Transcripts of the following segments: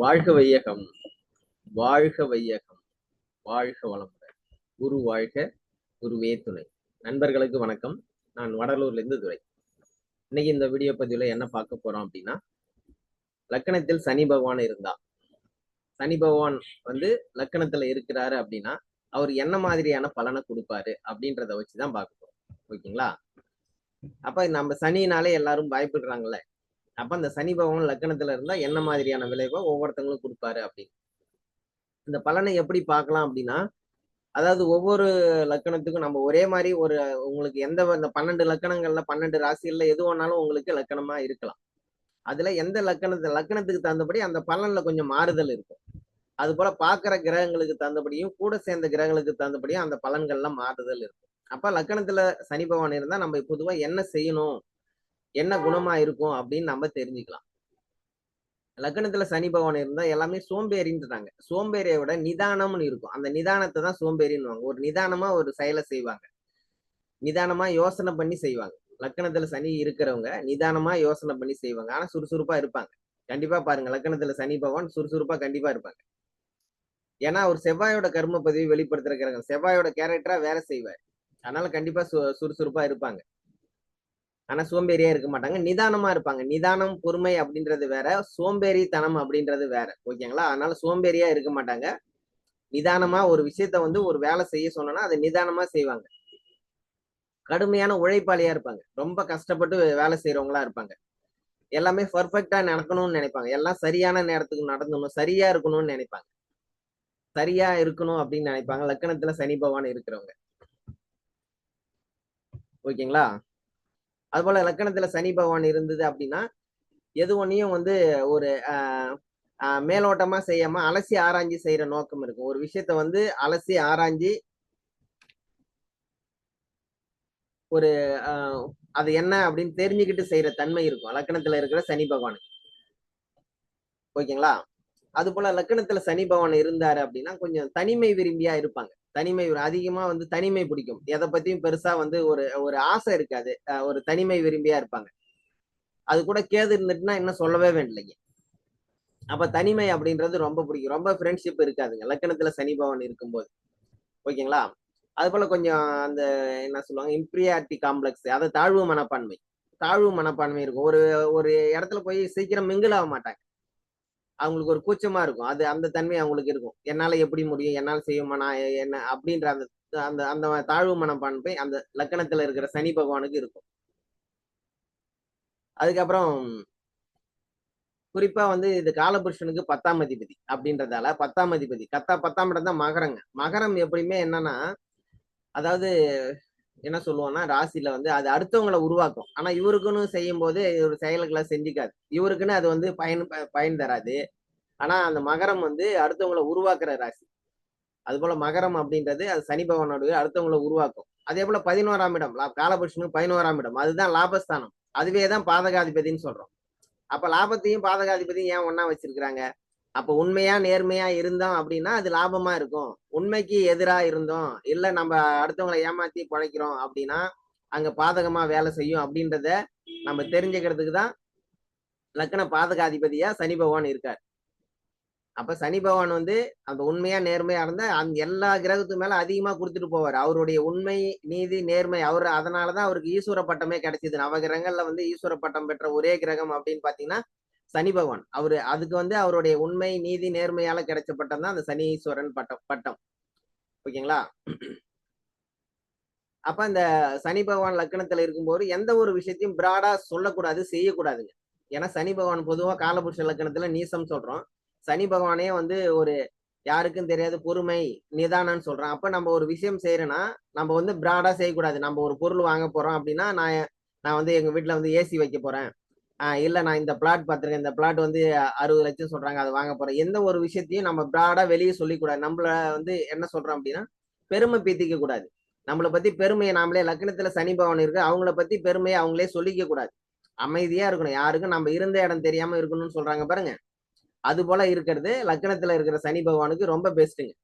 வாழ்க வையகம். வாழ்க வையகம். வாழ்க வளமுடன் குரு வாழ்க குருவே துணை. நண்பர்களுக்கு வணக்கம். நான் வடலூர்ல இருந்து துரை. இன்னைக்கு இந்த வீடியோ பதிவுல என்ன பார்க்க போறோம் அப்படின்னா லக்கணத்தில் சனி பகவான் இருந்தா. சனி பகவான் வந்து லக்கணத்துல இருக்கிறாரு அப்படின்னா அவர் என்ன மாதிரியான பலனை கொடுப்பாரு அப்படின்றத வச்சுதான் பார்க்க போறோம். ஓகேங்களா? அப்ப நம்ம சனினாலே எல்லாரும் பயப்படுறாங்கல்ல? அப்ப அந்த சனி பகவான் லக்கணத்துல இருந்தா என்ன மாதிரியான விளைவை ஒவ்வொருத்தங்களும் கொடுப்பாரு அப்படின்னு. இந்த பலனை எப்படி பார்க்கலாம் அப்படின்னா அதாவது ஒவ்வொரு லக்கணத்துக்கும் நம்ம ஒரே மாதிரி ஒரு உங்களுக்கு எந்த இந்த பன்னெண்டு லக்கணங்கள்ல பன்னெண்டு ராசிகள்ல எது வேணாலும் உங்களுக்கு லக்கணமா இருக்கலாம். அதுல எந்த லக்கணத்து லக்கணத்துக்கு தகுந்தபடி அந்த பலன்ல கொஞ்சம் மாறுதல் இருக்கும். அது போல பாக்குற கிரகங்களுக்கு தகுந்தபடியும் கூட சேர்ந்த கிரகங்களுக்கு தகுந்தபடியும் அந்த பலன்கள்லாம் மாறுதல் இருக்கும். அப்ப லக்கணத்துல சனி பகவான் இருந்தா நம்ம பொதுவா என்ன செய்யணும்? என்ன குணமா இருக்கும் அப்படின்னு நம்ம தெரிஞ்சுக்கலாம். லக்கணத்துல சனி பகவான் இருந்தா எல்லாமே சோம்பேறின்றாங்க சோம்பேறியை விட நிதானம்னு இருக்கும். அந்த நிதானத்தை தான் சோம்பேறின்னுவாங்க. ஒரு நிதானமா ஒரு செயலை செய்வாங்க. நிதானமா யோசனை பண்ணி செய்வாங்க. லக்கணத்துல சனி இருக்கிறவங்க நிதானமா யோசனை பண்ணி செய்வாங்க. ஆனா சுறுசுறுப்பா இருப்பாங்க. கண்டிப்பா பாருங்க. லக்கணத்துல சனி பகவான் சுறுசுறுப்பா கண்டிப்பா இருப்பாங்க. ஏன்னா அவர் செவ்வாயோட கர்ம பதிவு வெளிப்படுத்துற கிரகம் செவ்வாயோட கேரக்டரா வேற செய்வார். அதனால கண்டிப்பா சு சுறுசுறுப்பா இருப்பாங்க. ஆனா சோம்பேறியா இருக்க மாட்டாங்க. நிதானமா இருப்பாங்க. நிதானம் பொறுமை அப்படின்றது வேற. சோம்பேறித்தனம் அப்படின்றது வேற. ஓகேங்களா? அதனால சோம்பேறியா இருக்க மாட்டாங்க. நிதானமா ஒரு விஷயத்த வந்து ஒரு வேலை செய்ய சொன்னோம்னா அதை நிதானமா செய்வாங்க. கடுமையான உழைப்பாளியா இருப்பாங்க. ரொம்ப கஷ்டப்பட்டு வேலை செய்யறவங்களா இருப்பாங்க. எல்லாமே பர்ஃபெக்டா நடக்கணும்னு நினைப்பாங்க. எல்லாம் சரியான நேரத்துக்கு நடந்தணும் சரியா இருக்கணும்னு நினைப்பாங்க. சரியா இருக்கணும் அப்படின்னு நினைப்பாங்க. லக்கணத்துல சனி பகவான் இருக்கிறவங்க. ஓகேங்களா? அது போல லக்கணத்துல சனி பகவான் இருந்தது அப்படின்னா எது ஒன்னையும் வந்து ஒரு மேலோட்டமா செய்யாம அலசி ஆராய்ஞ்சி செய்யற நோக்கம் இருக்கும். ஒரு விஷயத்த வந்து அலசி ஆராய்ஞ்சி ஒரு அது என்ன அப்படின்னு தெரிஞ்சுக்கிட்டு செய்யற தன்மை இருக்கும். லக்கணத்துல இருக்கிற சனி பகவானுக்கு. ஓகேங்களா? அது போல லக்கணத்துல சனி பகவான் இருந்தாரு அப்படின்னா கொஞ்சம் தனிமை விரும்பியா இருப்பாங்க. தனிமை அதிகமா வந்து தனிமை பிடிக்கும். எதை பத்தியும் பெருசா வந்து ஒரு ஒரு ஆசை இருக்காது. ஒரு தனிமை விரும்பியா இருப்பாங்க. அது கூட கேது இருந்துட்டுன்னா என்ன சொல்லவே வேண்டியலைங்க அப்ப தனிமை அப்படின்றது ரொம்ப பிடிக்கும். ரொம்ப ஃப்ரெண்ட்ஷிப் இருக்காதுங்க. லக்கணத்துல சனி பவன் இருக்கும்போது. ஓகேங்களா? அது போல கொஞ்சம் அந்த என்ன சொல்லுவாங்க இம்ப்ரியாரிட்டி காம்ப்ளெக்ஸ் அதை தாழ்வு மனப்பான்மை. தாழ்வு மனப்பான்மை இருக்கும். ஒரு ஒரு இடத்துல போய் சீக்கிரம் மிங்கிள் ஆக மாட்டாங்க. அவங்களுக்கு ஒரு கூச்சமா இருக்கும். அது அந்த தன்மை அவங்களுக்கு இருக்கும். என்னால எப்படி முடியும்? என்னால் செய்யுமா நான் என்ன? அப்படின்ற அந்த அந்த அந்த தாழ்வு மனப்பான்மை அந்த லக்கணத்துல இருக்கிற சனி பகவானுக்கு இருக்கும். அதுக்கப்புறம் குறிப்பா வந்து இது காலபுருஷனுக்கு பத்தாம் அதிபதி அப்படின்றதால பத்தாம் அதிபதி. கத்தா பத்தாம் இடம் தான் மகரங்க. மகரம் எப்படியுமே என்னன்னா அதாவது என்ன சொல்லுவோம்னா ராசியில வந்து அது அடுத்தவங்களை உருவாக்கும். ஆனா இவருக்குன்னு செய்யும் போது ஒரு செயல்களை செஞ்சுக்காது. இவருக்குன்னு அது வந்து பயன் பயன் தராது. ஆனா அந்த மகரம் வந்து அடுத்தவங்களை உருவாக்குற ராசி. அது போல மகரம் அப்படின்றது அது சனி பகவானோட அடுத்தவங்களை உருவாக்கும். அதே போல பதினோராம் இடம் காலபுருஷனுக்கு பதினோராம் இடம். அதுதான் லாபஸ்தானம். அதுவே தான் பாதகாதிபதினு சொல்றோம். அப்ப லாபத்தையும் பாதகாதிபதியும் ஏன் ஒன்னா வச்சிருக்கிறாங்க? அப்ப உண்மையா நேர்மையா இருந்தோம் அப்படின்னா அது லாபமா இருக்கும். உண்மைக்கு எதிரா இருந்தோம். இல்ல நம்ம அடுத்தவங்களை ஏமாத்தி பழைக்கிறோம் அப்படின்னா அங்க பாதகமா வேலை செய்யும் அப்படின்றத நம்ம தெரிஞ்சுக்கிறதுக்கு தான் லக்கண பாதகாதிபதியா சனி பகவான் இருக்கார். அப்ப சனி பகவான் வந்து அந்த உண்மையா நேர்மையா இருந்தா அந்த எல்லா கிரகத்து மேல அதிகமா கொடுத்துட்டு போவார். அவருடைய உண்மை நீதி நேர்மை அவர் அதனாலதான் அவருக்கு ஈஸ்வர பட்டமே கிடைச்சது. நவகிரகங்கள்ல வந்து ஈஸ்வர பட்டம் பெற்ற ஒரே கிரகம் அப்படின்னு பாத்தீங்கன்னா சனி பகவான். அவரு அதுக்கு வந்து அவருடைய உண்மை நீதி நேர்மையால கிடைச்ச பட்டம் தான் அந்த சனீஸ்வரன் பட்டம் பட்டம். ஓகேங்களா? அப்ப இந்த சனி பகவான் லக்கணத்துல இருக்கும்போது எந்த ஒரு விஷயத்தையும் பிராடா சொல்லக்கூடாது செய்யக்கூடாதுங்க. ஏன்னா சனி பகவான் பொதுவா காலபுருஷ லக்கணத்துல நீசம் சொல்றோம். சனி பகவானே வந்து ஒரு யாருக்கும் தெரியாது பொறுமை நிதானம்னு சொல்றோம் அப்ப நம்ம ஒரு விஷயம் செய்யறோம்னா நம்ம வந்து பிராடா செய்யக்கூடாது. நம்ம ஒரு பொருள் வாங்க போறோம் அப்படின்னா நான் நான் வந்து எங்க வீட்டுல வந்து ஏசி வைக்க போறேன். இல்ல நான் இந்த பிளாட் பார்த்துருக்கேன். இந்த பிளாட் வந்து அறுபது லட்சம் சொல்றாங்க அதை வாங்க போறேன். எந்த ஒரு விஷயத்தையும் நம்ம பிராடா வெளியே சொல்லிக்கூடாது. நம்மள வந்து என்ன சொல்றோம் அப்படின்னா பெருமை பீத்திக்க கூடாது. நம்மளை பத்தி பெருமையை நாமளே லக்னத்துல சனி பவன் இருக்கு அவங்கள பத்தி பெருமையை அவங்களே சொல்லிக்க கூடாது. அமைதியா இருக்கணும். யாருக்கும் நம்ம இருந்த இடம் தெரியாம இருக்கணும்னு சொல்றாங்க பாருங்க. அது போல இருக்கிறது லக்னத்துல இருக்கிற சனி பகவானுக்கு ரொம்ப பெஸ்ட்டுங்க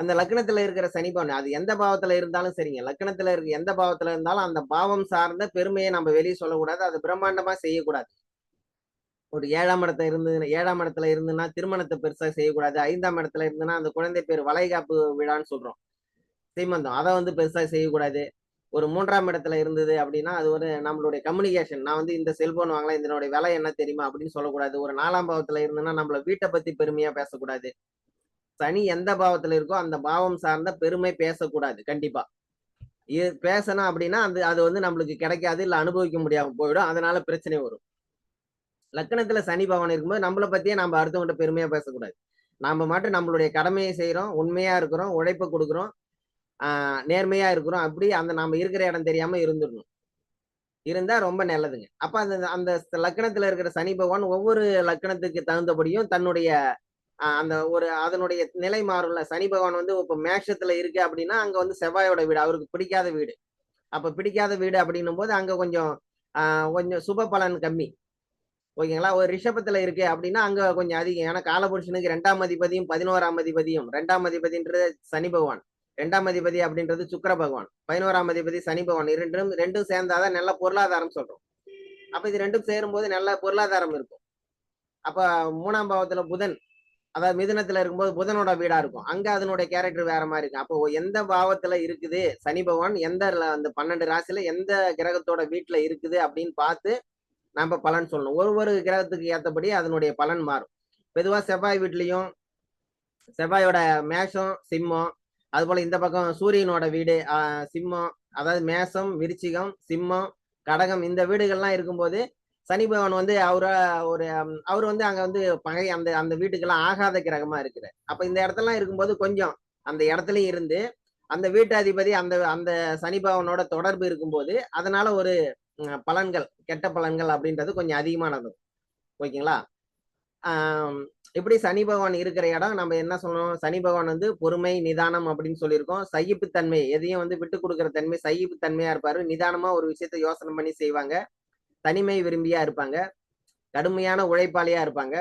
அந்த லக்னத்துல இருக்கிற சனி பவன் அது எந்த பாவத்துல இருந்தாலும் சரிங்க. லக்னத்துல இருக்க எந்த பாவத்துல இருந்தாலும் அந்த பாவம் சார்ந்த பெருமையை நம்ம வெளியே சொல்லக்கூடாது. அது பிரம்மாண்டமா செய்யக்கூடாது. ஒரு ஏழாம் இடத்துல இருந்து ஏழாம் இடத்துல இருந்துன்னா திருமணத்தை பெருசா செய்யக்கூடாது. ஐந்தாம் இடத்துல இருந்துன்னா அந்த குழந்தை பேர் வளைகாப்பு விழான்னு சொல்றோம். சீமந்தம். அதை வந்து பெருசா செய்யக்கூடாது. ஒரு மூன்றாம் இடத்துல இருந்தது அப்படின்னா அது ஒரு நம்மளுடைய கம்யூனிகேஷன் நான் வந்து இந்த செல்போன் வாங்கலாம் இதனுடைய விலை என்ன தெரியுமா அப்படின்னு சொல்லக்கூடாது. ஒரு நாலாம் பாவத்துல இருந்துன்னா நம்மள வீட்டை பத்தி பெருமையா பேசக்கூடாது. சனி எந்த பாவத்துல இருக்கோ அந்த பாவம் சார்ந்த பெருமை பேசக்கூடாது கண்டிப்பா. இது பேசணும் அப்படின்னா அது அது வந்து நம்மளுக்கு கிடைக்காது இல்ல அனுபவிக்க முடியாம போயிடும் அதனால பிரச்சனை வரும். லக்கணத்துல சனி பவன் இருக்கும்போது நம்மளை பத்தியே நம்ம அடுத்தவங்கிட்ட பெருமையா பேசக்கூடாது. நாம மட்டும் நம்மளுடைய கடமையை செய்யறோம் உண்மையா இருக்கிறோம் உழைப்பை கொடுக்குறோம் ஆஹ் நேர்மையா இருக்கிறோம் அப்படி அந்த நம்ம இருக்கிற இடம் தெரியாம இருந்துடணும். இருந்தா ரொம்ப நல்லதுங்க. அப்ப அந்த அந்த லக்கணத்துல இருக்கிற சனி பகவான் ஒவ்வொரு லக்கணத்துக்கு தகுந்தபடியும் தன்னுடைய அந்த ஒரு அதனுடைய நிலை மாறும்ல. சனி பகவான் வந்து இப்ப மேஷத்துல இருக்கு அப்படின்னா அங்க வந்து செவ்வாயோட வீடு. அவருக்கு பிடிக்காத வீடு. அப்ப பிடிக்காத வீடு அப்படின்னும் போது அங்க கொஞ்சம் ஆஹ் கொஞ்சம் சுப பலன் கம்மி. ஓகேங்களா? ஒரு ரிஷபத்துல இருக்கு அப்படின்னா அங்க கொஞ்சம் அதிகம். ஏன்னா காலபுருஷனுக்கு ரெண்டாம் அதிபதியும் பதினோராம் அதிபதியும். ரெண்டாம் அதிபதின்றது சனி பகவான். ரெண்டாம் அதிபதி அப்படின்றது சுக்கர பகவான். பதினோராம் அதிபதி சனி பகவான். இரண்டும் ரெண்டும் சேர்ந்தாதான் நல்ல பொருளாதாரம் சொல்றோம். அப்ப இது ரெண்டும் சேரும்போது நல்ல பொருளாதாரம் இருக்கும். அப்ப மூணாம் பாவத்துல புதன். அதாவது மிதுனத்துல இருக்கும்போது புதனோட வீடா இருக்கும். அங்க அதனுடைய கேரக்டர் வேற மாதிரி இருக்கும். அப்போ எந்த பாவத்துல இருக்குது? சனி பகவான் எந்த அந்த பன்னெண்டு ராசியில எந்த கிரகத்தோட வீட்டுல இருக்குது அப்படின்னு பார்த்து நம்ம பலன் சொல்லணும். ஒரு ஒரு கிரகத்துக்கு ஏற்றபடி அதனுடைய பலன் மாறும். பொதுவா செவ்வாய் வீட்லயும் செவ்வாயோட மேஷம் சிம்மம் அதுபோல் இந்த பக்கம் சூரியனோட வீடு சிம்மம் அதாவது மேசம் விருச்சிகம் சிம்மம் கடகம் இந்த வீடுகள்லாம் இருக்கும்போது சனி பகவான் வந்து அவர ஒரு அவர் வந்து அங்க வந்து பகை அந்த அந்த வீட்டுக்கெல்லாம் ஆகாத கிரகமா இருக்கிறார். அப்ப இந்த இடத்துலலாம் இருக்கும்போது கொஞ்சம் அந்த இடத்துலயும் இருந்து அந்த வீட்டு அதிபதி அந்த அந்த சனி பகவானோட தொடர்பு இருக்கும்போது அதனால ஒரு பலன்கள் கெட்ட பலன்கள் அப்படின்றது கொஞ்சம் அதிகமானது. ஓகேங்களா? ஆஹ் இப்படி சனி பகவான் இருக்கிற இடம் நம்ம என்ன சொல்லணும்? சனி பகவான் வந்து பொறுமை நிதானம் அப்படின்னு சொல்லியிருக்கோம். சகிப்புத்தன்மை எதையும் வந்து விட்டு கொடுக்குற தன்மை சகிப்புத்தன்மையா இருப்பாரு. நிதானமா ஒரு விஷயத்த யோசனை பண்ணி செய்வாங்க. தனிமை விரும்பியா இருப்பாங்க. கடுமையான உழைப்பாளியா இருப்பாங்க.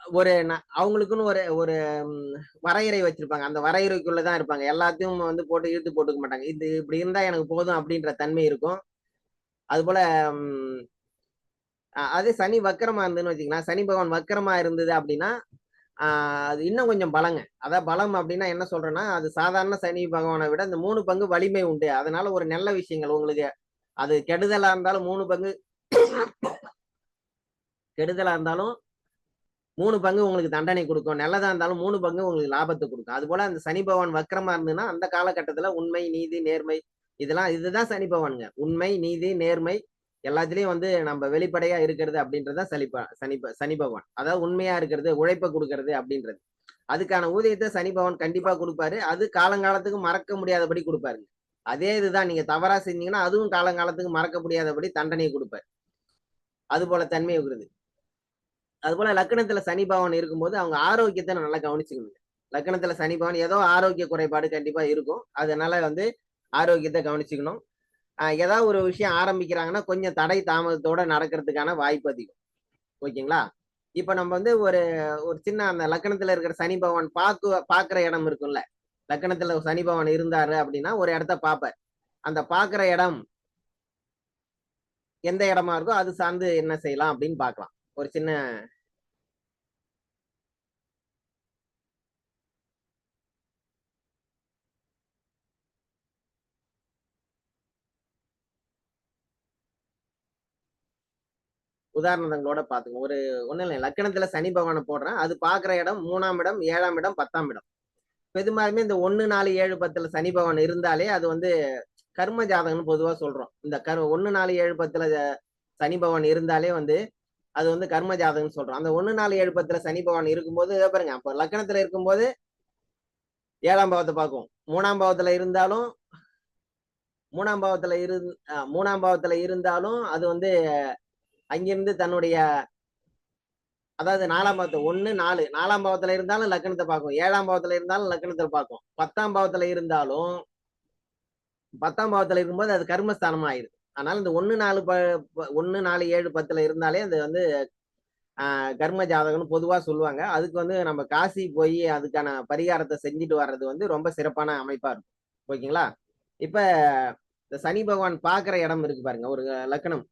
ஒரு அவங்களுக்குன்னு ஒரு ஒரு வரையறை வச்சிருப்பாங்க. அந்த வரையறைக்குள்ளதான் இருப்பாங்க. எல்லாத்தையும் வந்து போட்டு இழுத்து போட்டுக்க மாட்டாங்க. இது இப்படி இருந்தா எனக்கு போதும் அப்படின்ற தன்மை இருக்கும். அது போல அதே சனி வக்கரமா இருந்ததுன்னு வச்சுக்கலாம் சனி பகவான் வக்கரமா இருந்தது அப்படின்னா ஆஹ் அது இன்னும் கொஞ்சம் பலங்க. அதான் பலம் அப்படின்னா என்ன சொல்றேன்னா அது சாதாரண சனி பகவானை விட இந்த மூணு பங்கு வலிமை உண்டு. அதனால ஒரு நல்ல விஷயங்கள் உங்களுக்கு அது கெடுதலா இருந்தாலும் மூணு பங்கு. கெடுதலா இருந்தாலும் மூணு பங்கு உங்களுக்கு தண்டனை கொடுக்கும். நல்லதா இருந்தாலும் மூணு பங்கு உங்களுக்கு லாபத்தை கொடுக்கும். அது போல அந்த சனி பகவான் வக்கரமா இருந்ததுன்னா அந்த காலகட்டத்துல உண்மை நீதி நேர்மை இதெல்லாம் இதுதான் சனி பகவானுங்க. உண்மை நீதி நேர்மை எல்லாத்துலயும் வந்து நம்ம வெளிப்படையா இருக்கிறது அப்படின்றத சனிப்ப சனி சனி பகவான். அதாவது உண்மையா இருக்கிறது உழைப்பை கொடுக்கறது அப்படின்றது. அதுக்கான ஊதியத்தை சனி பகவான் கண்டிப்பா கொடுப்பாரு. அது காலங்காலத்துக்கு மறக்க முடியாதபடி கொடுப்பாருங்க. அதே இதுதான். நீங்க தவறா செஞ்சீங்கன்னா அதுவும் காலங்காலத்துக்கு மறக்க முடியாதபடி தண்டனையை கொடுப்பேன் அது போல தன்மை இருக்கிறது அது போல லக்கணத்துல சனி பகவான் இருக்கும்போது அவங்க ஆரோக்கியத்தை நல்லா கவனிச்சுக்கணுங்க. லக்கணத்துல சனி ஏதோ ஆரோக்கிய குறைபாடு கண்டிப்பா இருக்கும். அதனால வந்து ஆரோக்கியத்தை கவனிச்சுக்கணும். ஏதாவது ஒரு விஷயம் ஆரம்பிக்கிறாங்கன்னா கொஞ்சம் தடை தாமதத்தோட நடக்கிறதுக்கான வாய்ப்பு அதிகம். ஓகேங்களா? இப்ப நம்ம வந்து ஒரு ஒரு சின்ன அந்த லக்கணத்துல இருக்கிற சனி பகவான் பாக்கு பாக்குற இடம் இருக்கும்ல. லக்கணத்துல சனி பவன் இருந்தாரு அப்படின்னா ஒரு இடத்த பார்ப்பார். அந்த பாக்குற இடம் எந்த இடமா இருக்கோ அது சார்ந்து என்ன செய்யலாம் அப்படின்னு பார்க்கலாம். ஒரு சின்ன உதாரணங்களோட பாத்துங்க ஒரு ஒண்ணு இல்லை லக்கணத்துல சனி பகவானை போடுறேன். அது பாக்குற இடம் மூணாம் இடம் ஏழாம் இடம் பத்தாம் இடம். பெரும்பாலுமே இந்த ஒன்னு நாலு ஏழு பத்துல சனி பகவான் இருந்தாலே அது வந்து கர்ம ஜாதகம்னு பொதுவா சொல்றோம். இந்த கர் ஒன்னு நாலு ஏழு பத்துல சனி பகவான் இருந்தாலே வந்து அது வந்து கர்ம ஜாதகம்னு சொல்றோம். அந்த ஒன்னு நாலு ஏழு பத்துல சனி பகவான் இருக்கும்போது இதை பாருங்க அப்போ லக்கணத்துல இருக்கும்போது ஏழாம் பாவத்தை பார்க்கும் மூணாம் பாவத்துல இருந்தாலும் மூணாம் பாவத்துல இரு மூணாம் பாவத்துல இருந்தாலும் அது வந்து அங்கிருந்து தன்னுடைய அதாவது நாலாம் பாவத்தை ஒன்னு நாலு. நாலாம் பாவத்துல இருந்தாலும் லக்கணத்தை பார்க்கும். ஏழாம் பாவத்துல இருந்தாலும் லக்கணத்தை பார்க்கும். பத்தாம் பாவத்துல இருந்தாலும் பத்தாம் பாவத்துல இருக்கும்போது அது கர்மஸ்தானம் ஆயிருது அதனால இந்த ஒன்னு நாலு ப ஒன்னு நாலு ஏழு பத்துல இருந்தாலே அது வந்து கர்ம ஜாதகம்னு பொதுவா சொல்லுவாங்க. அதுக்கு வந்து நம்ம காசி போய் அதுக்கான பரிகாரத்தை செஞ்சுட்டு வர்றது வந்து ரொம்ப சிறப்பான அமைப்பா இருக்கும். ஓகேங்களா? இப்ப இந்த சனி பகவான் பாக்குற இடம் இருக்கு பாருங்க. ஒரு லக்கணம்.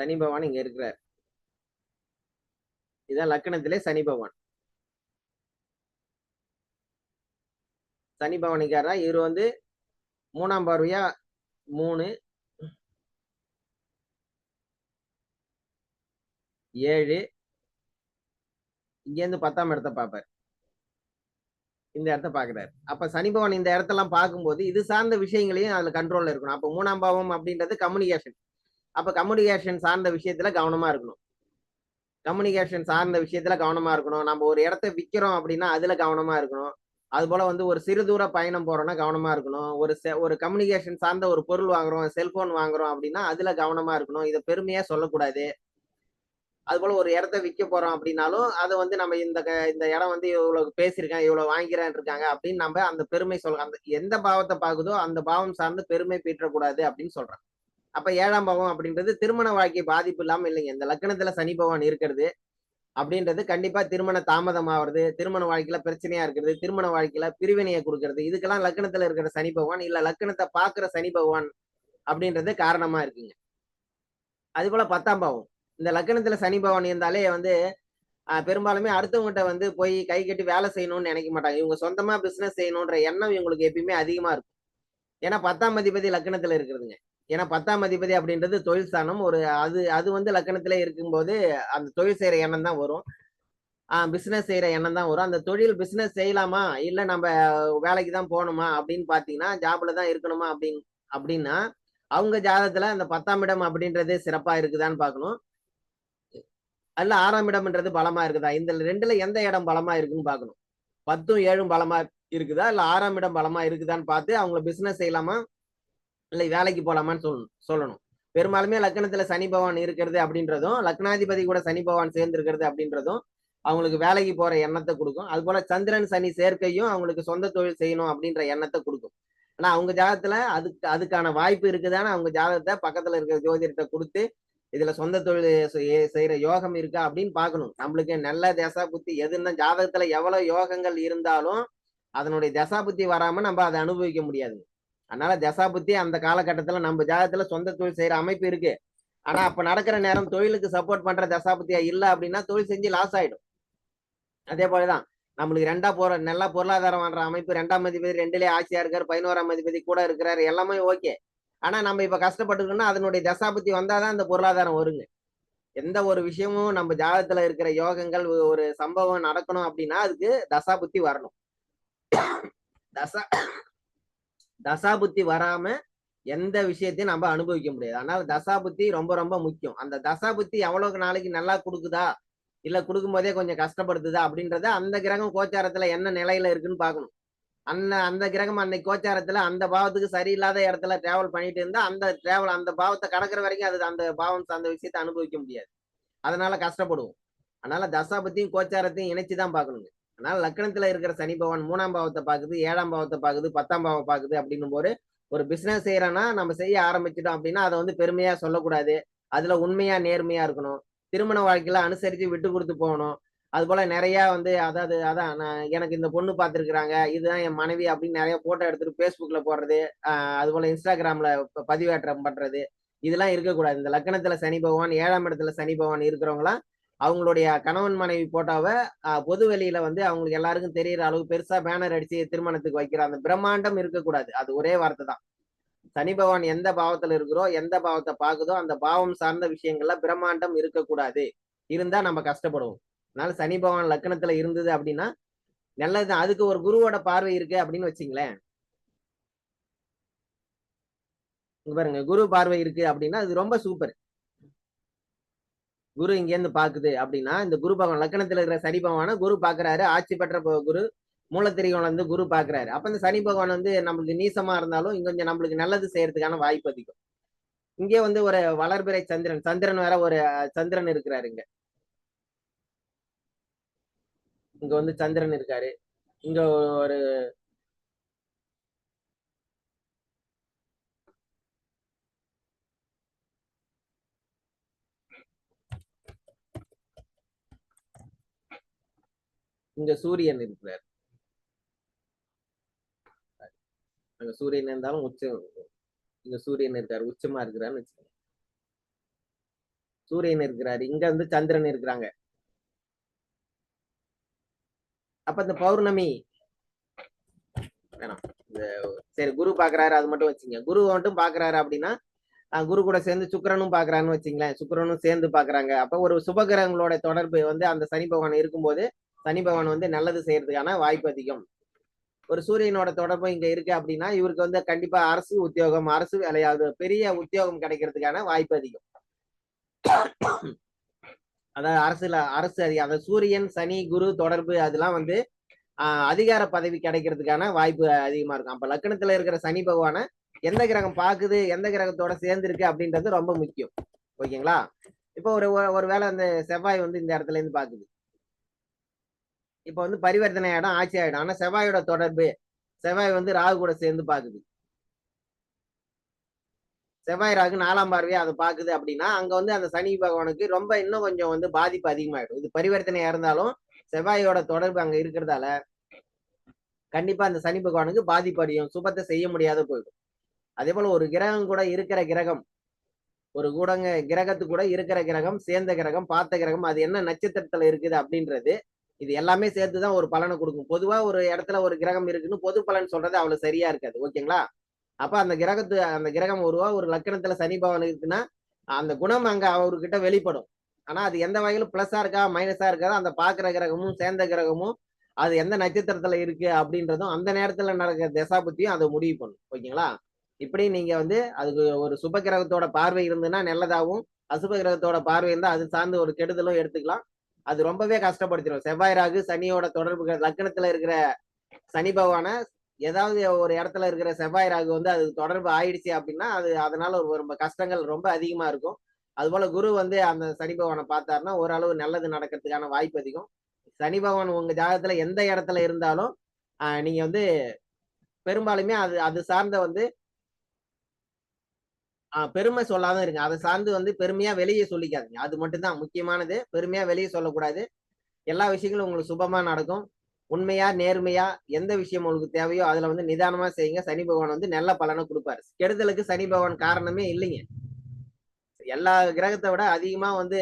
சனி பகவான் இங்க இருக்கிறார். இதான் லக்கணத்திலே சனி பகவான். சனி பகவானிக்காரா இவர் வந்து மூணாம் பார்வையா மூணு ஏழு இங்கேருந்து பத்தாம் இடத்த பார்ப்பார். இந்த இடத்த பாக்குறாரு அப்ப சனி பவன் இந்த இடத்தெல்லாம் பார்க்கும்போது இது சார்ந்த விஷயங்களையும் அதுல கண்ட்ரோல்ல இருக்கணும். அப்ப மூணாம் பாவம் அப்படின்றது கம்யூனிகேஷன் அப்ப கம்யூனிகேஷன் சார்ந்த விஷயத்துல கவனமா இருக்கணும். கம்யூனிகேஷன் சார்ந்த விஷயத்துல கவனமா இருக்கணும். நம்ம ஒரு இடத்த விற்கிறோம் அப்படின்னா அதுல கவனமா இருக்கணும். அது போல வந்து ஒரு சிறு தூர பயணம் போறோம்னா கவனமா இருக்கணும். ஒரு ஒரு கம்யூனிகேஷன் சார்ந்த ஒரு பொருள் வாங்குறோம் செல்போன் வாங்குறோம் அப்படின்னா அதுல கவனமா இருக்கணும். இதை பெருமையா சொல்லக்கூடாது. அது போல ஒரு இடத்த விற்க போறோம் அப்படின்னாலும் அதை வந்து நம்ம இந்த இந்த இடம் வந்து இவ்வளவு பேசியிருக்கேன் இவ்வளவு வாங்கிறேன் இருக்காங்க அப்படின்னு நம்ம அந்த பெருமை சொல்ல அந்த எந்த பாவத்தை பாக்குதோ அந்த பாவம் சார்ந்து பெருமை பீற்றக்கூடாது அப்படின்னு சொல்றேன் அப்ப ஏழாம் பாவம் அப்படின்றது திருமண வாழ்க்கை பாதிப்பு இல்லாம இல்லைங்க. இந்த லக்கணத்துல சனி பகவான் இருக்கிறது அப்படின்றது கண்டிப்பா திருமண தாமதம் ஆகுறது திருமண வாழ்க்கையில பிரச்சனையா இருக்கிறது திருமண வாழ்க்கையில பிரிவினையை கொடுக்கறது. இதுக்கெல்லாம் லக்கணத்துல இருக்கிற சனி பகவான் இல்ல லக்கணத்தை பாக்குற சனி பகவான் அப்படின்றது காரணமா இருக்குங்க. அது போல பத்தாம் பாவம். இந்த லக்கணத்துல சனி பகவான் இருந்தாலே வந்து பெரும்பாலுமே அடுத்தவங்ககிட்ட வந்து போய் கை கட்டி வேலை செய்யணும்னு நினைக்க மாட்டாங்க. இவங்க சொந்தமா பிசினஸ் செய்யணுன்ற எண்ணம் இவங்களுக்கு எப்பயுமே அதிகமா இருக்கும். ஏன்னா பத்தாம் அதிபதி லக்கணத்துல இருக்கிறதுங்க. ஏன்னா பத்தாம் அதிபதி அப்படின்றது தொழில் ஸ்தானம். ஒரு அது அது வந்து லக்கணத்துல இருக்கும்போது அந்த தொழில் செய்யற எண்ணம் தான் வரும். பிசினஸ் செய்யற எண்ணம் தான் வரும். அந்த தொழில் பிசினஸ் செய்யலாமா? இல்ல நம்ம வேலைக்கு தான் போகணுமா? அப்படின்னு பாத்தீங்கன்னா ஜாப்ல தான் இருக்கணுமா அப்படின்னு அப்படின்னா அவங்க ஜாதகத்துல அந்த பத்தாம் இடம் அப்படின்றது சிறப்பா இருக்குதான்னு பாக்கணும் அல்ல ஆறாம் இடம்ன்றது பலமா இருக்குதா? இந்த ரெண்டுல எந்த இடம் பலமா இருக்குன்னு பாக்கணும் பத்தும் ஏழும் பலமா இருக்குதா? இல்ல ஆறாம் இடம் பலமா இருக்குதான்னு பார்த்து அவங்கள பிசினஸ் செய்யலாமா? இல்லை வேலைக்கு போலாமான்னு சொல்லணும் சொல்லணும். பெரும்பாலுமே லக்னத்துல சனி பகவான் இருக்கிறது அப்படின்றதும் லக்னாதிபதி கூட சனி பகவான் சேர்ந்திருக்கிறது அப்படின்றதும் அவங்களுக்கு வேலைக்கு போற எண்ணத்தை கொடுக்கும். அது போல சந்திரன் சனி சேர்க்கையும் அவங்களுக்கு சொந்த தொழில் செய்யணும் அப்படின்ற எண்ணத்தை கொடுக்கும். ஆனா அவங்க ஜாதகத்துல அதுக்கு அதுக்கான வாய்ப்பு இருக்குதான்னு அவங்க ஜாதகத்தை பக்கத்துல இருக்கிற ஜோதிடத்தை கொடுத்து இதுல சொந்த தொழில் செய்யற யோகம் இருக்கா அப்படின்னு பாக்கணும் நம்மளுக்கு நல்ல தசா புத்தி எதுன்னா ஜாதகத்துல எவ்வளவு யோகங்கள் இருந்தாலும் அதனுடைய தசா புத்தி வராம நம்ம அதை அனுபவிக்க முடியாது அதனால தசா புத்தி அந்த காலகட்டத்துல நம்ம ஜாதகத்துல சொந்த தொழில் செய்யற அமைப்பு இருக்கு. ஆனா அப்ப நடக்கிற நேரம் தொழிலுக்கு சப்போர்ட் பண்ற தசா புத்தியா இல்ல அப்படின்னா தொழில் செஞ்சு லாஸ் ஆயிடும். அதே போலதான் நம்மளுக்கு ரெண்டா போற நல்லா பொருளாதாரம் வர்ற அமைப்பு ரெண்டாம் அதிபதி ரெண்டுலேயே ஆட்சியா இருக்காரு பதினோராம் அதிபதி கூட இருக்கிறாரு எல்லாமே ஓகே. ஆனா நம்ம இப்ப கஷ்டப்பட்டுருக்கோம்னா அதனுடைய தசாபுத்தி வந்தாதான் அந்த பொருளாதாரம் வருங்க. எந்த ஒரு விஷயமும் நம்ம ஜாதகத்துல இருக்கிற யோகங்கள் ஒரு சம்பவம் நடக்கணும் அப்படின்னா அதுக்கு தசா புத்தி வரணும். தசா தசாபுத்தி வராம எந்த விஷயத்தையும் நம்ம அனுபவிக்க முடியாது. அதனால தசாபுத்தி ரொம்ப ரொம்ப முக்கியம். அந்த தசாபுத்தி எவ்வளவு நாளைக்கு நல்லா கொடுக்குதா? இல்ல கொடுக்கும் போதே கொஞ்சம் கஷ்டப்படுத்துதா? அப்படின்றத அந்த கிரகம் கோச்சாரத்துல என்ன நிலையில இருக்குன்னு பாக்கணும் அந்த அந்த கிரகம் அன்னைக்கு கோச்சாரத்துல அந்த பாவத்துக்கு சரியில்லாத இடத்துல டிராவல் பண்ணிட்டு இருந்தா அந்த டிராவல் அந்த பாவத்தை கடக்கிற வரைக்கும் அது அந்த பாவம் அந்த விஷயத்த அனுபவிக்க முடியாது. அதனால கஷ்டப்படுவோம். அதனால தசாபத்தியும் கோச்சாரத்தையும் இணைச்சுதான் பாக்கணுங்க ஆனால் லக்கணத்துல இருக்கிற சனி பகவான் மூணாம் பாவத்தை பாக்குது ஏழாம் பாவத்தை பாக்குது பத்தாம் பாவம் பாக்குது அப்படின்னும் போது ஒரு பிசினஸ் செய்யறோம்னா நம்ம செய்ய ஆரம்பிச்சிட்டோம் அப்படின்னா அதை வந்து பெருமையா சொல்லக்கூடாது. அதுல உண்மையா நேர்மையா இருக்கணும். திருமண வாழ்க்கையில அனுசரிச்சு விட்டு கொடுத்து போகணும். அது போல நிறைய வந்து அதாவது அதான் நான் எனக்கு இந்த பொண்ணு பார்த்துருக்குறாங்க இதுதான் என் மனைவி அப்படின்னு நிறைய போட்டோ எடுத்துட்டு ஃபேஸ்புக்ல போடுறது அது போல இன்ஸ்டாகிராம்ல பதிவேற்றம் பண்றது. இதெல்லாம் இருக்கக்கூடாது. இந்த லக்கணத்துல சனி பகவான் ஏழாம் இடத்துல சனி பகவான் இருக்கிறவங்களாம் அவங்களுடைய கணவன் மனைவி போட்டோவை பொது வெளியில வந்து அவங்களுக்கு எல்லாருக்கும் தெரியற அளவு பெருசா பேனர் அடிச்சு திருமணத்துக்கு வைக்கிற அந்த பிரம்மாண்டம் இருக்கக்கூடாது. அது ஒரே வார்த்தை தான். சனி பகவான் எந்த பாவத்துல இருக்கிறோ எந்த பாவத்தை பாக்குதோ அந்த பாவம் சார்ந்த விஷயங்கள்ல பிரம்மாண்டம் இருக்கக்கூடாது. இருந்தா நம்ம கஷ்டப்படுவோம். அதனால சனி பகவான் லக்கணத்துல இருந்தது அப்படின்னா நல்லதுதான் அதுக்கு ஒரு குருவோட பார்வை இருக்கு அப்படின்னு வச்சுங்களேன். பாருங்க குரு பார்வை இருக்கு அப்படின்னா அது ரொம்ப சூப்பர் குரு இங்க இருந்து பாக்குது அப்படின்னா இந்த குரு பகவான் லக்கணத்துல இருக்கிற சனி பகவான குரு பாக்குறாரு. ஆட்சி பெற்ற குரு மூலத்திரிகோணம் வந்து குரு பாக்குறாரு. அப்ப இந்த சனி பகவான் வந்து நம்மளுக்கு நீசமா இருந்தாலும் இங்க கொஞ்சம் நம்மளுக்கு நல்லது செய்யறதுக்கான வாய்ப்பு அதிகம். இங்கே வந்து ஒரு வளர்பிறை சந்திரன் சந்திரன் வேற ஒரு சந்திரன் இருக்கிறாரு இங்க. இங்க வந்து சந்திரன் இருக்காரு. இங்க ஒரு இங்க சூரியன் இருக்கிறார். அங்க சூரியன் இருந்தாலும் உச்சம் இங்க சூரியன் இருக்காரு உச்சமா இருக்கிறான்னு வச்சுக்கோங்க. சூரியன் இருக்கிறாரு இங்க வந்து சந்திரன் இருக்கிறாங்க. அப்ப இந்த பௌர்ணமி வேணாம். இந்த சரி குரு பாக்குறாரு அது மட்டும் வச்சுங்க. குரு மட்டும் பாக்குறாரு அப்படின்னா குரு கூட சேர்ந்து சுக்கிரனும் பாக்குறான்னு வச்சுங்களேன். சுக்கிரனும் சேர்ந்து பாக்குறாங்க. அப்ப ஒரு சுபகிரகங்களோட தொடர்பு வந்து அந்த சனி பகவான் இருக்கும்போது சனி பகவான் வந்து நல்லது செய்யறதுக்கான வாய்ப்பு அதிகம். ஒரு சூரியனோட தொடர்பு இங்க இருக்கு அப்படின்னா இவருக்கு வந்து கண்டிப்பா அரசு உத்தியோகம் அரசு வேலையாவது பெரிய உத்தியோகம் கிடைக்கிறதுக்கான வாய்ப்பு அதிகம். அதாவது அரசுல அரசு அதிகம் அதாவது சூரியன் சனி குரு தொடர்பு அதெல்லாம் வந்து அதிகார பதவி கிடைக்கிறதுக்கான வாய்ப்பு அதிகமா இருக்கும். அப்ப லக்கணத்துல இருக்கிற சனி பகவானை எந்த கிரகம் பாக்குது எந்த கிரகத்தோட சேர்ந்திருக்கு அப்படின்றது ரொம்ப முக்கியம். ஓகேங்களா? இப்போ ஒரு ஒரு- ஒரு வேளை அந்த செவ்வாய் வந்து இந்த இடத்துல இருந்து பாக்குது இப்போ வந்து பரிவர்த்தனை ஆயிடும் ஆட்சி ஆயிடும். ஆனா செவ்வாயோட தொடர்பு செவ்வாய் வந்து ராகு கூட சேர்ந்து பாக்குது. செவ்வாய் ராகு நாலாம் பார்வையை அதை பாக்குது அப்படின்னா அங்க வந்து அந்த சனி பகவானுக்கு ரொம்ப இன்னும் கொஞ்சம் வந்து பாதிப்பு அதிகமாயிடும். இது பரிவர்த்தனையா இருந்தாலும் செவ்வாயோட தொடர்பு அங்க இருக்கிறதால கண்டிப்பா அந்த சனி பகவானுக்கு பாதிப்பு அடையும். சுபத்தை செய்ய முடியாத போயிடும். அதே போல ஒரு கிரகம் கூட இருக்கிற கிரகம் ஒரு கூடங்க கிரகத்து கூட இருக்கிற கிரகம் சேர்ந்த கிரகம் பார்த்த கிரகம் அது என்ன நட்சத்திரத்துல இருக்குது அப்படின்றது இது எல்லாமே சேர்த்து தான் ஒரு பலனை கொடுக்கும். பொதுவா ஒரு இடத்துல ஒரு கிரகம் இருக்குன்னு பொது பலன் சொல்றது அவ்வளவு சரியா இருக்காது. ஓகேங்களா? அப்ப அந்த கிரகத்து அந்த கிரகம் ஒருவா ஒரு லக்கணத்துல சனி பவன் இருக்குன்னா அந்த குணம் அங்க அவர்கிட்ட வெளிப்படும். ஆனா அது எந்த வகையில பிளஸா இருக்கா மைனஸா இருக்காதோ அந்த பாக்குற கிரகமும் சேர்ந்த கிரகமும் அது எந்த நட்சத்திரத்துல இருக்கு அப்படின்றதும் அந்த நேரத்துல நடக்கிற தசாபுத்தியும் அதை முடிவு பண்ணும். ஓகேங்களா? இப்படி நீங்க வந்து அதுக்கு ஒரு சுப கிரகத்தோட பார்வை இருந்ததுன்னா நல்லதாகவும் அசுப கிரகத்தோட பார்வை இருந்தால் அது சார்ந்து ஒரு கெடுதலும் எடுத்துக்கலாம். அது ரொம்பவே கஷ்டப்படுத்திடும். செவ்வாய் ராகு சனியோட தொடர்பு லக்னத்துல இருக்கிற சனி பகவானை ஏதாவது ஒரு இடத்துல இருக்கிற செவ்வாய் ராகு வந்து அது தொடர்பு ஆயிடுச்சு அப்படின்னா அது அதனால ஒரு ரொம்ப கஷ்டங்கள் ரொம்ப அதிகமா இருக்கும். அதுபோல குரு வந்து அந்த சனி பகவானை பார்த்தாருன்னா ஓரளவு நல்லது நடக்கிறதுக்கான வாய்ப்பு அதிகம். சனி பகவான் உங்க ஜாதகத்துல எந்த இடத்துல இருந்தாலும் நீங்க வந்து பெரும்பாலுமே அது அது சார்ந்த வந்து பெருமை சொல்லாத இருங்க. அதை சார்ந்து வந்து பெருமையா வெளியே சொல்லிக்காதீங்க. அது மட்டும்தான் முக்கியமானது. பெருமையா வெளியே சொல்லக்கூடாது. எல்லா விஷயங்களும் உங்களுக்கு சுபமா நடக்கும். உண்மையா நேர்மையா எந்த விஷயம் உங்களுக்கு தேவையோ அதுல வந்து நிதானமா செய்யுங்க. சனி பகவான் வந்து நல்ல பலனை கொடுப்பாரு. கெடுதலுக்கு சனி பகவான் காரணமே இல்லைங்க. எல்லா கிரகத்தை விட அதிகமா வந்து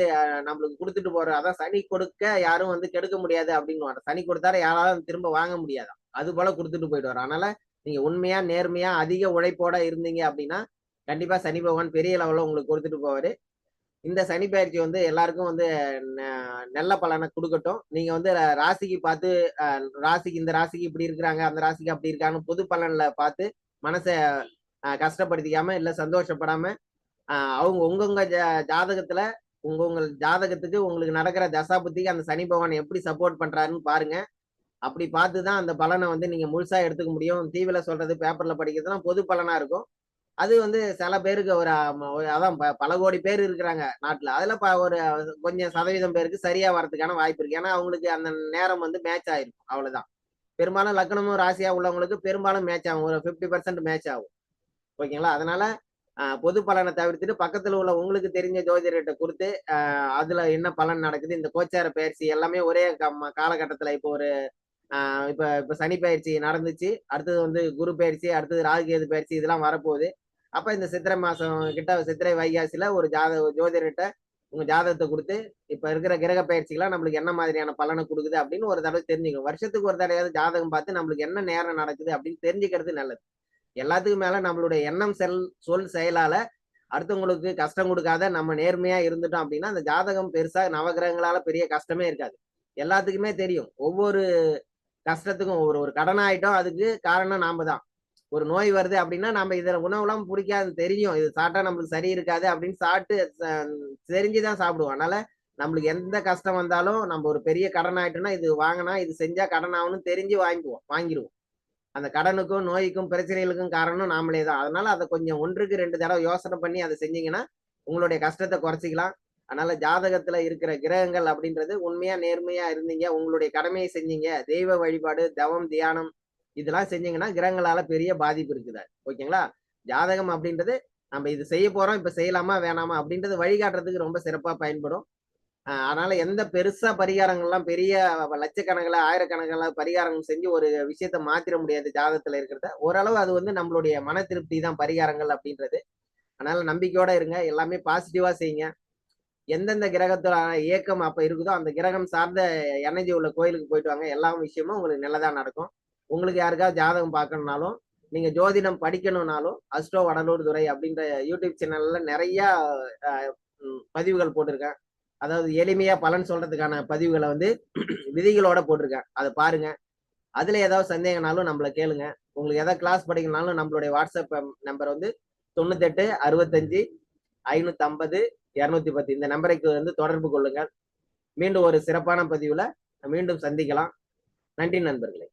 நம்மளுக்கு கொடுத்துட்டு போற அதான் சனி கொடுக்க யாரும் வந்து கெடுக்க முடியாது அப்படின்னு சனி கொடுத்தாரு யாராலும் திரும்ப வாங்க முடியாதான் அது போல கொடுத்துட்டு போயிடுவார். அதனால நீங்க உண்மையா நேர்மையா அதிக உழைப்போட இருந்தீங்க அப்படின்னா கண்டிப்பா சனி பகவான் பெரிய லெவலில் உங்களுக்கு கொடுத்துட்டு போவாரு. இந்த சனி பயிற்சி வந்து எல்லாருக்கும் வந்து ந- நல்ல பலனை கொடுக்கட்டும். நீங்க வந்து ராசிக்கு பார்த்து ராசிக்கு இந்த ராசிக்கு இப்படி இருக்கிறாங்க அந்த ராசிக்கு அப்படி இருக்காங்க பொது பலன்ல பார்த்து மனசை கஷ்டப்படுத்திக்காம இல்ல சந்தோஷப்படாம அவங்க உங்கவுங்க ஜா- ஜாதகத்துல உங்க உங்க ஜாதகத்துக்கு உங்களுக்கு நடக்கிற தசாபுத்திக்கு அந்த சனி பகவான் எப்படி சப்போர்ட் பண்றாருன்னு பாருங்க. அப்படி பார்த்து தான் அந்த பலனை வந்து நீங்க முழுசா எடுத்துக்க முடியும். டிவியில சொல்றது பேப்பர்ல படிக்கிறதுலாம் பொது பலனா இருக்கும். அது வந்து சில பேருக்கு ஒரு அதான் ப- பல கோடி பேர் இருக்கிறாங்க நாட்டுல. அதுல ப- ஒரு கொஞ்சம் சதவீதம் பேருக்கு சரியா வரதுக்கான வாய்ப்பு இருக்கு. ஏன்னா அவங்களுக்கு அந்த நேரம் வந்து மேட்ச் ஆயிருக்கும் அவ்வளவுதான். பெரும்பாலும் லக்னமும் ராசியா உள்ளவங்களுக்கு பெரும்பாலும் மேட்ச் ஆகும். ஒரு 50% பர்சன்ட் மேட்ச் ஆகும். ஓகேங்களா? அதனால பொது பலனை தவிர்த்துட்டு பக்கத்துல உள்ள உங்களுக்கு தெரிஞ்ச ஜோதிடர்கிட்ட கொடுத்து அதில் அதுல என்ன பலன் நடக்குது இந்த கோச்சார பயிற்சி எல்லாமே ஒரே கம்ம- காலகட்டத்துல இப்போ ஒரு இப்போ இப்ப இப்ப சனி பயிற்சி நடந்துச்சு. அடுத்தது வந்து குரு பயிற்சி அடுத்தது ராகுகேது பயிற்சி இதெல்லாம் வரப்போகுது. அப்ப இந்த சித்திரை மாசம் கிட்ட சித்திரை வைகாசியில ஒரு ஜாத ஜோதிடர்கிட்ட உங்க ஜாதகத்தை கொடுத்து இப்ப இருக்கிற கிரக பயிற்சிகள்லாம் நம்மளுக்கு என்ன மாதிரியான பலனை கொடுக்குது அப்படின்னு ஒரு தடவை தெரிஞ்சுக்கணும். வருஷத்துக்கு ஒரு தடவையாவது ஜாதகம் பார்த்து நம்மளுக்கு என்ன நேரம் நடக்குது அப்படின்னு தெரிஞ்சுக்கிறது நல்லது. எல்லாத்துக்கும் மேல நம்மளுடைய எண்ணம் செல் சொல் செயலால அடுத்தவங்களுக்கு கஷ்டம் கொடுக்காத நம்ம நேர்மையா இருந்துட்டோம் அப்படின்னா அந்த ஜாதகம் பெருசா நவகிரகங்களால பெரிய கஷ்டமே இருக்காது. எல்லாத்துக்குமே தெரியும். ஒவ்வொரு கஷ்டத்துக்கும் ஒரு ஒரு கடன் ஆயிட்டோம் அதுக்கு காரணம் நாம தான். ஒரு நோய் வருது அப்படின்னா நம்ம இதுல உணவுலாம் பிடிக்காது தெரியும். இது சாப்பிட்டா நம்மளுக்கு சரி இருக்காது அப்படின்னு சாப்பிட்டு தெரிஞ்சுதான் சாப்பிடுவோம். அதனால நம்மளுக்கு எந்த கஷ்டம் வந்தாலும் நம்ம ஒரு பெரிய கடன் ஆயிட்டோம்னா இது வாங்கினா இது செஞ்சா கடன் ஆகணும் தெரிஞ்சு வாங்கிக்குவோம் வாங்கிடுவோம் அந்த கடனுக்கும் நோய்க்கும் பிரச்சனைகளுக்கும் காரணம் நாமளே தான். அதனால அதை கொஞ்சம் ஒன்றுக்கு ரெண்டு தடவை யோசனை பண்ணி அதை செஞ்சீங்கன்னா உங்களுடைய கஷ்டத்தை குறைச்சிக்கலாம். அதனால ஜாதகத்துல இருக்கிற கிரகங்கள் அப்படின்றது உண்மையா நேர்மையா இருந்தீங்க. உங்களுடைய கடமையை செஞ்சீங்க. தெய்வ வழிபாடு தவம் தியானம் இதெல்லாம் செஞ்சீங்கன்னா கிரகங்களால பெரிய பாதிப்பு இருக்குது. ஓகேங்களா? ஜாதகம் அப்படின்றது நம்ம இது செய்ய போறோம் இப்ப செய்யலாமா வேணாமா அப்படின்றது வழிகாட்டுறதுக்கு ரொம்ப சிறப்பா பயன்படும். அதனால எந்த பெருசா பரிகாரங்கள்லாம் பெரிய லட்சக்கணக்கில் ஆயிரக்கணக்கில் பரிகாரங்கள் செஞ்சு ஒரு விஷயத்த மாத்திர முடியாது ஜாதகத்துல இருக்கிறத. ஓரளவு அது வந்து நம்மளுடைய மன திருப்தி தான் பரிகாரங்கள் அப்படின்றது. அதனால நம்பிக்கையோட இருங்க. எல்லாமே பாசிட்டிவா செய்யுங்க. எந்தெந்த கிரகத்தோட இயக்கம் அப்ப இருக்குதோ அந்த கிரகம் சார்ந்த எனர்ஜி உள்ள கோயிலுக்கு போயிட்டு வாங்க. எல்லா விஷயமும் உங்களுக்கு நல்லதா நடக்கும். உங்களுக்கு யாருக்காவது ஜாதகம் பார்க்கணும்னாலும் நீங்க ஜோதிடம் படிக்கணும்னாலும் அஸ்ட்ரோ வடலூர் துறை அப்படின்ற யூடியூப் சேனல்ல நிறைய பதிவுகள் போட்டிருக்கேன். அதாவது எளிமையா பலன் சொல்றதுக்கான பதிவுகளை வந்து விதிகளோட போட்டிருக்கேன். அதை பாருங்க. அதுல ஏதாவது சந்தேகம்னாலும் நம்மள கேளுங்க. உங்களுக்கு ஏதாவது கிளாஸ் படிக்கணும்னாலும் நம்மளுடைய வாட்ஸ்அப் நம்பர் வந்து தொண்ணூத்தெட்டு அறுபத்தஞ்சு ஐநூத்தி ஐம்பது இரநூத்தி பத்து இந்த நம்பருக்கு வந்து தொடர்பு கொள்ளுங்கள். மீண்டும் ஒரு சிறப்பான பதிவுல மீண்டும் சந்திக்கலாம். நன்றி நண்பர்களே.